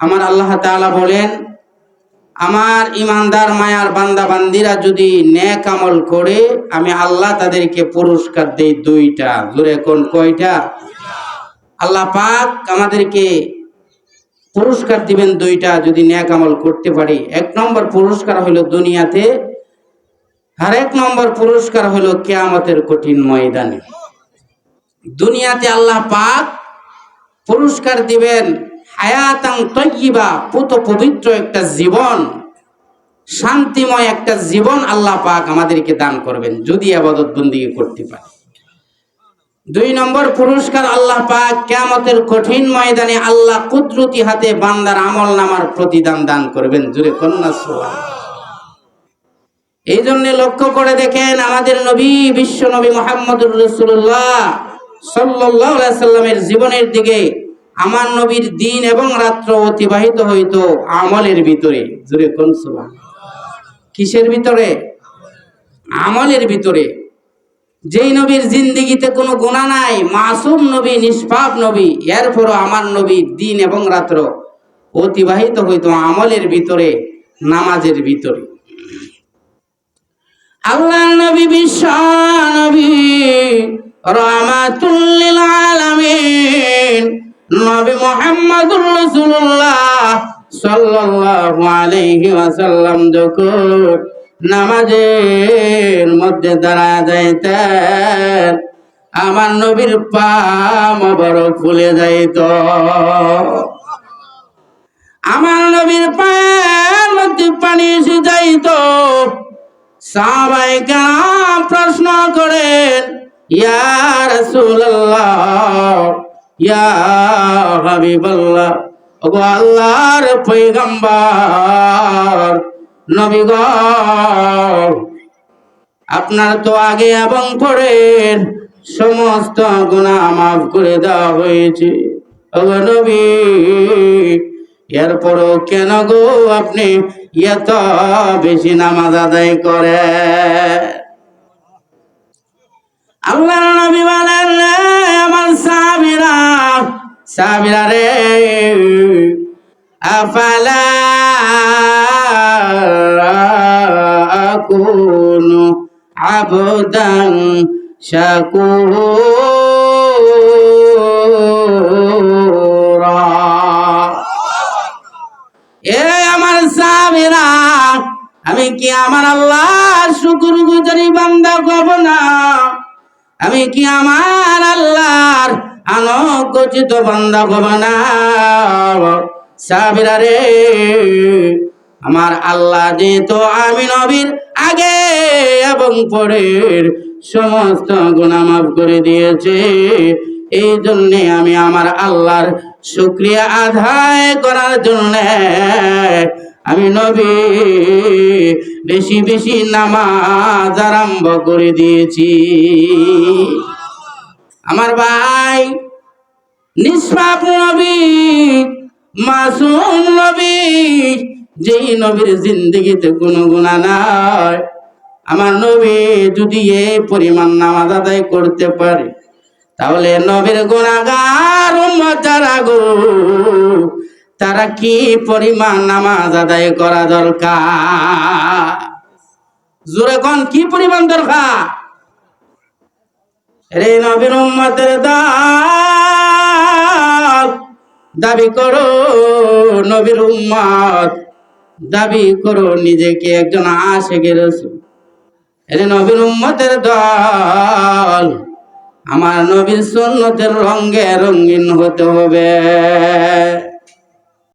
আমার আল্লাহ তাআলা বলেন, আমার ইমানদার, মায়ার বান্দা বান্দিরা যদি ন্যাক আমল করে, আমি আল্লাহ তাদেরকে পুরস্কার দেই দুইটা। দূরে কোন কয়টা? আল্লাহ পাক আমাদেরকে পুরস্কার দিবেন দুইটা যদি ন্যাক আমল করতে পারি। এক নম্বর পুরস্কার হলো দুনিয়াতে, আর এক নম্বর পুরস্কার হলো কেয়ামতের কঠিন ময়দানে। দুনিয়াতে আল্লাহ পাক পুরস্কার দিবেন হায়াতাং তৈবা পুত পবিত্র একটা জীবন, শান্তিময় একটা জীবন আল্লাহ পাক আমাদেরকে দান করবেন, যদি আবাদত বন্দিকে করতে পারে। দুই নম্বর পুরস্কার আল্লাহ পাক কেয়ামতের কঠিন ময়দানে আল্লাহ কুদরতি হাতে বান্দার আমল নামার প্রতিদান দান করবেন, জুড়ে কন্যা সোয়া এই জন্য লক্ষ্য করে দেখেন আমাদের নবী, বিশ্ব নবী মোহাম্মদুর রসুল্লাহ সাল্লাহ সাল্লামের জীবনের দিকে আমার নবীর দিন এবং রাত্র অতিবাহিত হইত আমলের ভিতরে। কোন কিসের ভিতরে? আমলের ভিতরে। যেই নবীর জিন্দিগিতে কোনো গুণা নাই, মাসুম নবী, নিষ্পাপ নবী, এরপরও আমার নবী দিন এবং রাত্র অতিবাহিত হইত আমলের ভিতরে, নামাজের ভিতরে। আল্লাহ নবী, বিশ্ব নবী রহমাতুল্লিল আলামিন। নবী মুহাম্মদুর রাসূলুল্লাহ সাল্লাল্লাহু আলাইহি ওয়াসাল্লাম যখন নামাজের মধ্যে দাঁড়ায় যাইতেন, আমার নবীর পা মোবারক ফুলে যাইত। আমার নবীর পায়ের মধ্যে পানি এসে যাইত। সবাই প্রশ্ন করেন, ইয়া রাসূলুল্লাহ আল্লাহর পয়গম্বর নবী গো আপনার তো আগে এবং পরে সমস্ত গুনাহ মাফ করে দেওয়া হয়েছে। ওগো নবী, এরপরও কেন গো আপনি এত বেশি নামাজ আদায় করে আল্লাহ নবী বলেন সাবিরা রে, আফালা আকুনু আবদান শাকুরা। এ আমার সাবিরা, আমি কি আমার আল্লাহর শুকুর গুজারি বান্দা গব না? আমি কি আমার আল্লাহর আনকচিত বান্দা গব না সাবিরা রে, আমার আল্লাহ যেহেতু আমি নবীর আগে এবং পরের সমস্ত গুনাহ মাফ করে দিয়েছে এই জন্যে আমি আমার আল্লাহর শুক্রিয়া আদায় করার জন্য আমি নবী বেশি বেশি নামাজ আরম্ভ করে দিয়েছি। আমার ভাই নিষ্পাপ নবী, মাসুম নবী, যেই নবীর জিন্দগিতে কোনো গুণা নাই। আমার নবী যদি এই পরিমাণ নামাজ আদায় করতে পারে, তাহলে নবীর গুণাগার যারা গো, তারা কি পরিমাণ নামাজ আদায় করা দরকার? জোরে কোন, কি পরিমাণ দরকার? রে নবীর উম্মতের দাল দাবি করো নবীর উম্মত। দাবি করো নিজেকে একজন আসে রসুল। এই নবীর উম্মতের দল, আমার নবীর সুন্নতের রঙে রঙিন হতে হবে।